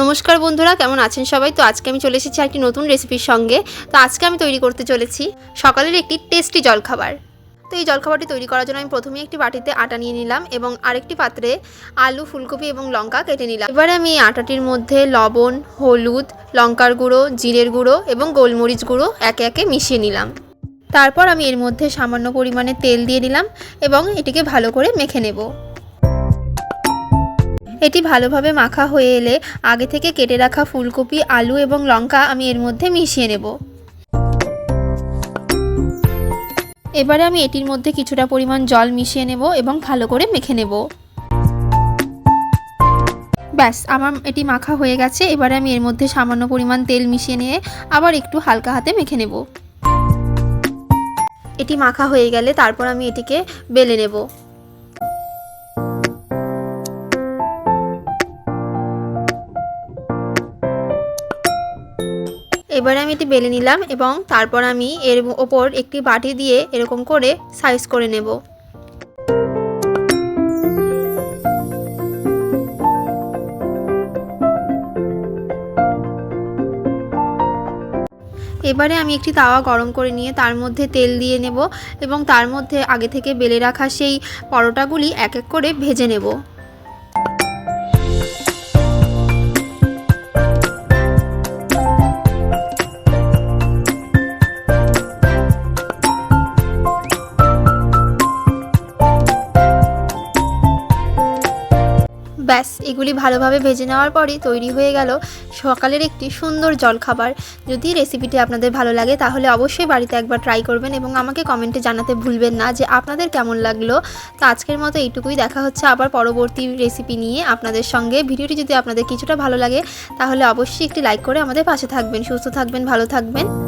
নমস্কার বন্ধুরা, কেমন আছেন সবাই? তো আজকে আমি চলে এসেছি একটি নতুন রেসিপির সঙ্গে। তো আজকে আমি তৈরি করতে চলেছি সকালের একটি টেস্টি জলখাবার। তো এই জলখাবারটি তৈরি করার জন্য আমি প্রথমে একটি বাটিতে আটা নিয়ে নিলাম এবং আরেকটি পাত্রে আলু, ফুলকপি এবং লঙ্কা কেটে নিলাম। এবারে আমি আটাটির মধ্যে লবণ, হলুদ, লঙ্কার গুঁড়ো, জিরের গুঁড়ো এবং গোলমরিচ গুঁড়ো একে একে মিশিয়ে নিলাম। তারপর আমি এর মধ্যে সামান্য পরিমাণে তেল দিয়ে দিলাম এবং এটিকে ভালো করে মেখে নেব। এটি ভালোভাবে মাখা হয়ে এলে আগে থেকে কেটে রাখা ফুলকপি, আলু এবং লঙ্কা আমি এর মধ্যে মিশিয়ে নেব। এবারে আমি এটির মধ্যে কিছুটা পরিমাণ জল মিশিয়ে নেব এবং ভালো করে মেখে নেব। ব্যাস, আমার এটি মাখা হয়ে গেছে। এবারে আমি এর মধ্যে সামান্য পরিমাণ তেল মিশিয়ে নিয়ে আবার একটু হালকা হাতে মেখে নেব। এটি মাখা হয়ে গেলে তারপর আমি এটিকে বেলে নেব। এবারে আমি এটি বেলে নিলাম এবং তারপর আমি এর ওপর একটি বাটি দিয়ে এরকম করে সাইজ করে নেব। এবারে আমি একটি তাওয়া গরম করে নিয়ে তার মধ্যে তেল দিয়ে নেব এবং তার মধ্যে আগে থেকে বেলে রাখা সেই পরোটাগুলি এক এক করে ভেজে নেব। ব্যাস, এগুলি ভালোভাবে ভেজে নেওয়ার পরই তৈরি হয়ে গেল সকালের একটি সুন্দর জলখাবার। যদি রেসিপিটি আপনাদের ভালো লাগে, তাহলে অবশ্যই বাড়িতে একবার ট্রাই করবেন এবং আমাকে কমেন্টে জানাতে ভুলবেন না যে আপনাদের কেমন লাগল। তো আজকের মতো এইটুকুই, দেখা হচ্ছে আবার পরবর্তী রেসিপি নিয়ে আপনাদের সঙ্গে। ভিডিওটি যদি আপনাদের কিছুটা ভালো লাগে, তাহলে অবশ্যই একটি লাইক করে আমাদের পাশে থাকবেন। সুস্থ থাকবেন, ভালো থাকবেন।